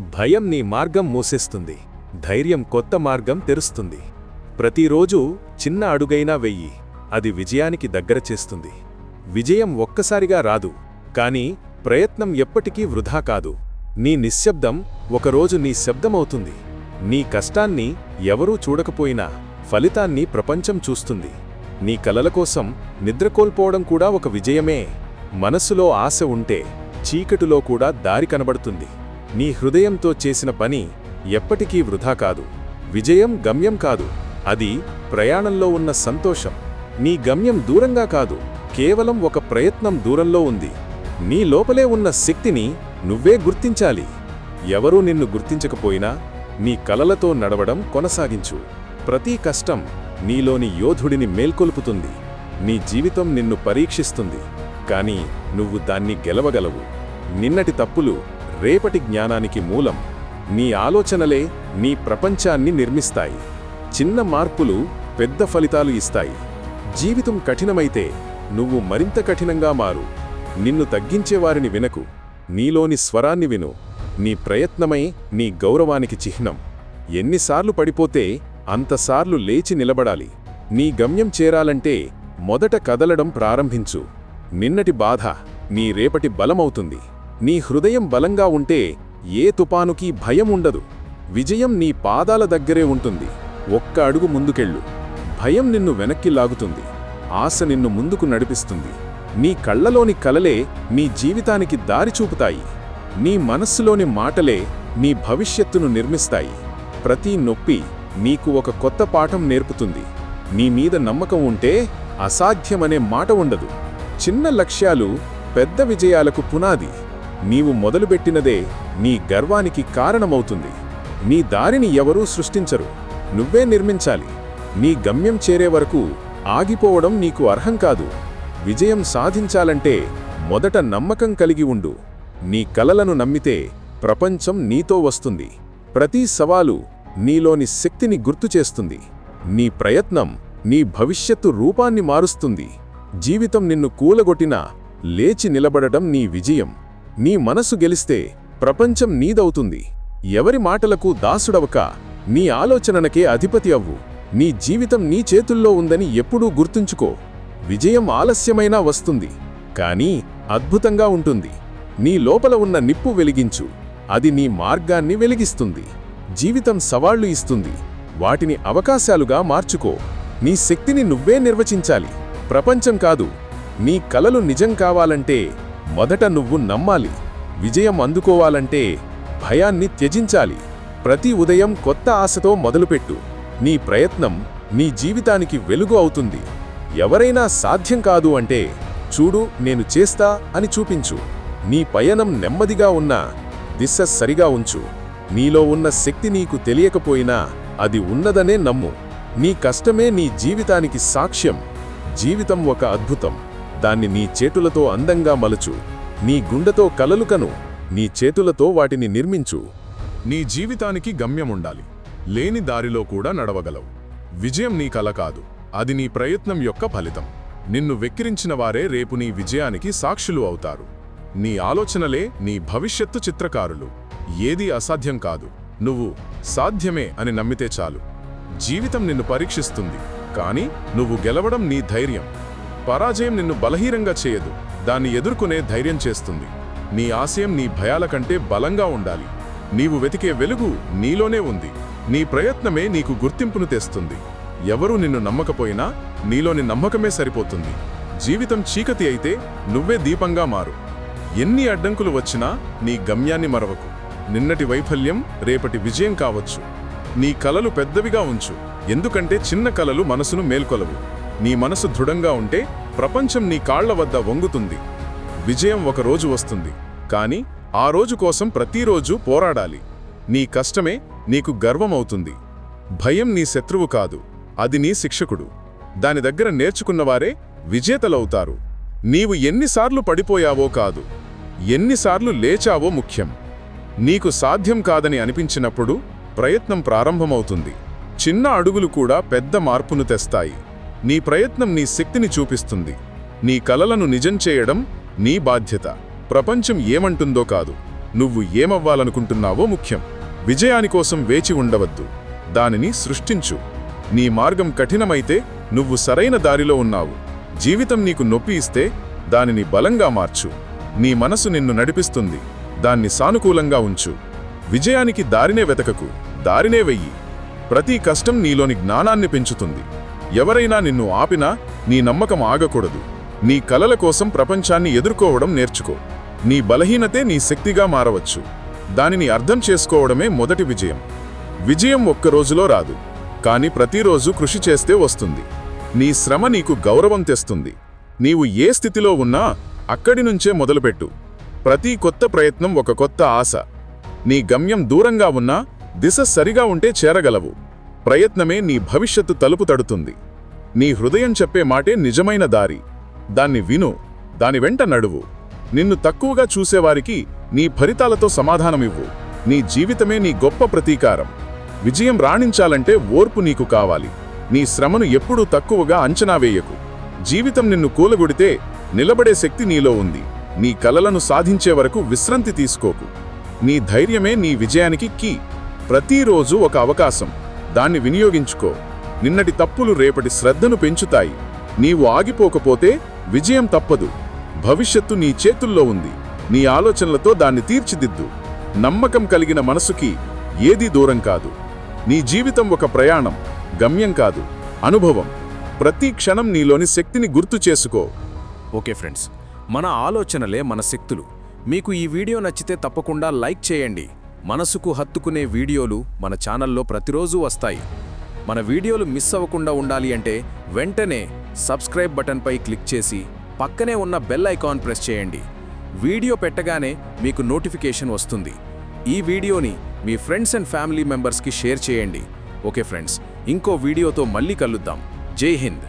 భయం నీ మార్గం మూసేస్తుంది. ధైర్యం కొత్త మార్గం తెరుస్తుంది. ప్రతిరోజు చిన్న అడుగైనా వెయ్యి. అది విజయానికి దగ్గర చేస్తుంది. విజయం ఒక్కసారిగా రాదు. కానీ ప్రయత్నం ఎప్పటికీ వృధా కాదు. నీ నిశ్శబ్దం ఒకరోజు నీ శబ్దమవుతుంది. నీ కష్టాన్ని ఎవరూ చూడకపోయినా ఫలితాన్ని ప్రపంచం చూస్తుంది. నీ కలల కోసం నిద్రకోల్పోవడం కూడా ఒక విజయమే. మనసులో ఆశ ఉంటే చీకటిలో కూడా దారి కనబడుతుంది. నీ హృదయంతో చేసిన పని ఎప్పటికీ వృధా కాదు. విజయం గమ్యం కాదు. అది ప్రయాణంలో ఉన్న సంతోషం. నీ గమ్యం దూరంగా కాదు. కేవలం ఒక ప్రయత్నం దూరంలో ఉంది. నీ లోపలే ఉన్న శక్తిని నువ్వే గుర్తించాలి. ఎవరూ నిన్ను గుర్తించకపోయినా నీ కలలతో నడవడం కొనసాగించు. ప్రతి కష్టం నీలోని యోధుడిని మేల్కొల్పుతుంది. నీ జీవితం నిన్ను పరీక్షిస్తుంది. కానీ నువ్వు దాన్ని గెలవగలవు. నిన్నటి తప్పులు రేపటి జ్ఞానానికి మూలం నీ ఆలోచనలే నీ ప్రపంచాన్ని నిర్మిస్తాయి. చిన్న మార్పులు పెద్ద ఫలితాలు ఇస్తాయి. జీవితం కఠినమైతే నువ్వు మరింత కఠినంగా మారు. నిన్ను తగ్గించేవారిని వినకు. నీలోని స్వరాన్ని విను. నీ ప్రయత్నమై నీ గౌరవానికి చిహ్నం. ఎన్నిసార్లు పడిపోతే అంతసార్లు లేచి నిలబడాలి. నీ గమ్యం చేరాలంటే మొదట కదలడం ప్రారంభించు. నిన్నటి బాధ నీ రేపటి బలమవుతుంది. నీ హృదయం బలంగా ఉంటే ఏ తుపానుకీ భయం ఉండదు. విజయం నీ పాదాల దగ్గరే ఉంటుంది. ఒక్క అడుగు ముందుకెళ్ళు. భయం నిన్ను వెనక్కి లాగుతుంది. ఆశ నిన్ను ముందుకు నడిపిస్తుంది. నీ కళ్ళలోని కలలే నీ జీవితానికి దారి చూపుతాయి. నీ మనస్సులోని మాటలే నీ భవిష్యత్తును నిర్మిస్తాయి. ప్రతి నొప్పి నీకు ఒక కొత్త పాఠం నేర్పుతుంది. నీ మీద నమ్మకం ఉంటే అసాధ్యమనే మాట ఉండదు. చిన్న లక్ష్యాలు పెద్ద విజయాలకు పునాది. నీవు మొదలుపెట్టినదే నీ గర్వానికి కారణమవుతుంది. నీ దారిని ఎవరూ సృష్టించరు. నువ్వే నిర్మించాలి. నీ గమ్యం చేరే వరకు ఆగిపోవడం నీకు అర్హం కాదు. విజయం సాధించాలంటే మొదట నమ్మకం కలిగి ఉండు. నీ కలలను నమ్మితే ప్రపంచం నీతో వస్తుంది. ప్రతి సవాలు నీలోని శక్తిని గుర్తుచేస్తుంది నీ ప్రయత్నం నీ భవిష్యత్తు రూపాన్ని మారుస్తుంది. జీవితం నిన్ను కూలగొట్టినా లేచి నిలబడటం నీ విజయం. నీ మనసు గెలిస్తే ప్రపంచం నీదవుతుంది. ఎవరి మాటలకు దాసుడవక నీ ఆలోచననకే అధిపతి అవ్వు. నీ జీవితం నీ చేతుల్లో ఉందని ఎప్పుడూ గుర్తుంచుకో. విజయం ఆలస్యమైనా వస్తుంది కానీ అద్భుతంగా ఉంటుంది. నీ లోపల ఉన్న నిప్పు వెలిగించు. అది నీ మార్గాన్ని వెలిగిస్తుంది. జీవితం సవాళ్ళు ఇస్తుంది. వాటిని అవకాశాలుగా మార్చుకో. నీ శక్తిని నువ్వే నిర్వచించాలి. ప్రపంచం కాదు నీ కలలు నిజం కావాలంటే మొదట నువ్వు నమ్మాలి. విజయం అందుకోవాలంటే భయాన్ని త్యజించాలి. ప్రతి ఉదయం కొత్త ఆశతో మొదలుపెట్టు. నీ ప్రయత్నం నీ జీవితానికి వెలుగు అవుతుంది. ఎవరైనా సాధ్యం కాదు అంటే చూడు నేను చేస్తా అని చూపించు. నీ పయనం నెమ్మదిగా ఉన్నా దిశ సరిగా ఉంచు. నీలో ఉన్న శక్తి నీకు తెలియకపోయినా అది ఉన్నదనే నమ్ము. నీ కష్టమే నీ జీవితానికి సాక్ష్యం. జీవితం ఒక అద్భుతం. దాన్ని నీ చేతులతో అందంగా మలుచు. నీ గుండెతో కలలుకను. నీ చేతులతో వాటిని నిర్మించు. నీ జీవితానికి గమ్యముండాలి. లేని దారిలో కూడా నడవగలవు. విజయం నీ కల కాదు. అది నీ ప్రయత్నం యొక్క ఫలితం. నిన్ను వెక్కిరించిన వారే రేపు నీ విజయానికి సాక్షులు అవుతారు. నీ ఆలోచనలే నీ భవిష్యత్తు చిత్రకారులు. ఏదీ అసాధ్యం కాదు. నువ్వు సాధ్యమే అని నమ్మితే చాలు. జీవితం నిన్ను పరీక్షిస్తుంది. కాని నువ్వు గెలవడం నీ ధైర్యం. పరాజయం నిన్ను బలహీనంగా చేయదు. దాన్ని ఎదుర్కొనే ధైర్యం చేస్తుంది. నీ ఆశయం నీ భయాల కంటే బలంగా ఉండాలి. నీవు వెతికే వెలుగు నీలోనే ఉంది. నీ ప్రయత్నమే నీకు గుర్తింపును తెస్తుంది. ఎవరూ నిన్ను నమ్మకపోయినా నీలోని నమ్మకమే సరిపోతుంది. జీవితం చీకటి అయితే నువ్వే దీపంగా మారు. ఎన్ని అడ్డంకులు వచ్చినా నీ గమ్యాన్ని మరవకు. నిన్నటి వైఫల్యం రేపటి విజయం కావచ్చు. నీ కలలు పెద్దవిగా ఉంచు. ఎందుకంటే చిన్న కలలు మనసును మేల్కొలవు. నీ మనసు దృఢంగా ఉంటే ప్రపంచం నీ కాళ్ళ వద్ద వంగుతుంది. విజయం ఒక రోజు వస్తుంది. కాని ఆ రోజు కోసం ప్రతిరోజు పోరాడాలి. నీ కష్టమే నీకు గర్వమవుతుంది. భయం నీ శత్రువు కాదు. అది నీ శిక్షకుడు. దాని దగ్గర నేర్చుకున్నవారే విజేతలవుతారు. నీవు ఎన్నిసార్లు పడిపోయావో కాదు. ఎన్నిసార్లు లేచావో ముఖ్యం. నీకు సాధ్యం కాదని అనిపించినప్పుడు ప్రయత్నం ప్రారంభమవుతుంది. చిన్న అడుగులు కూడా పెద్ద మార్పును తెస్తాయి. నీ ప్రయత్నం నీ శక్తిని చూపిస్తుంది. నీ కలలను నిజం చేయడం నీ బాధ్యత. ప్రపంచం ఏమంటుందో కాదు. నువ్వు ఏమవ్వాలనుకుంటున్నావో ముఖ్యం. విజయాని కోసం వేచి ఉండవద్దు. దానిని సృష్టించు. నీ మార్గం కఠినమైతే నువ్వు సరైన దారిలో ఉన్నావు. జీవితం నీకు నొప్పి ఇస్తే దానిని బలంగా మార్చు. నీ మనసు నిన్ను నడిపిస్తుంది. దాన్ని సానుకూలంగా ఉంచు. విజయానికి దారినే వెతకకు. దారినే వెయ్యి. ప్రతి కష్టం నీలోని జ్ఞానాన్ని పెంచుతుంది. ఎవరైనా నిన్ను ఆపినా నీ నమ్మకం ఆగకూడదు. నీ కలల కోసం ప్రపంచాన్ని ఎదుర్కోవడం నేర్చుకో. నీ బలహీనతే నీ శక్తిగా మారవచ్చు. దానిని అర్థం చేసుకోవడమే మొదటి విజయం. విజయం ఒక్క రోజులో రాదు. కాని ప్రతిరోజు కృషి చేస్తే వస్తుంది. నీ శ్రమ నీకు గౌరవం తెస్తుంది. నీవు ఏ స్థితిలో ఉన్నా అక్కడి నుంచే మొదలుపెట్టు. ప్రతి కొత్త ప్రయత్నం ఒక కొత్త ఆశ. నీ గమ్యం దూరంగా ఉన్నా దిశ సరిగా ఉంటే చేరగలవు. ప్రయత్నమే నీ భవిష్యత్తు తలుపు తడుతుంది. నీ హృదయం చెప్పే మాటే నిజమైన దారి. దాన్ని విను దాని వెంట నడువు. నిన్ను తక్కువగా చూసేవారికి నీ ఫలితాలతో సమాధానమివ్వు. నీ జీవితమే నీ గొప్ప ప్రతీకారం. విజయం రాణించాలంటే ఓర్పు నీకు కావాలి. నీ శ్రమను ఎప్పుడూ తక్కువగా అంచనా వేయకు. జీవితం నిన్ను కూలగొడితే నిలబడే శక్తి నీలో ఉంది. నీ కలలను సాధించే వరకు విశ్రాంతి తీసుకోకు. నీ ధైర్యమే నీ విజయానికి కీ. ప్రతిరోజు ఒక అవకాశం. దాన్ని వినియోగించుకో. నిన్నటి తప్పులు రేపటి శ్రద్ధను పెంచుతాయి. నీవు ఆగిపోకపోతే విజయం తప్పదు. భవిష్యత్తు నీ చేతుల్లో ఉంది. నీ ఆలోచనలతో దాన్ని తీర్చిదిద్దు. నమ్మకం కలిగిన మనసుకి ఏదీ దూరం కాదు. నీ జీవితం ఒక ప్రయాణం గమ్యం కాదు అనుభవం. ప్రతి క్షణం నీలోని శక్తిని గుర్తు చేసుకో. ఓకే ఫ్రెండ్స్ మన ఆలోచనలే మన శక్తులు. మీకు ఈ వీడియో నచ్చితే తప్పకుండా లైక్ చేయండి. మనసుకు హత్తుకునే వీడియోలు మన ఛానల్లో ప్రతిరోజు వస్తాయి. మన వీడియోలు మిస్ అవ్వకుండా ఉండాలి అంటే వెంటనే సబ్స్క్రైబ్ బటన్పై క్లిక్ చేసి పక్కనే ఉన్న బెల్ ఐకాన్ ప్రెస్ చేయండి. వీడియో పెట్టగానే మీకు నోటిఫికేషన్ వస్తుంది. ఈ వీడియోని మీ ఫ్రెండ్స్ అండ్ ఫ్యామిలీ మెంబర్స్కి షేర్ చేయండి. ఓకే ఫ్రెండ్స్ ఇంకో వీడియోతో మళ్ళీ కలుద్దాం. జై హింద్.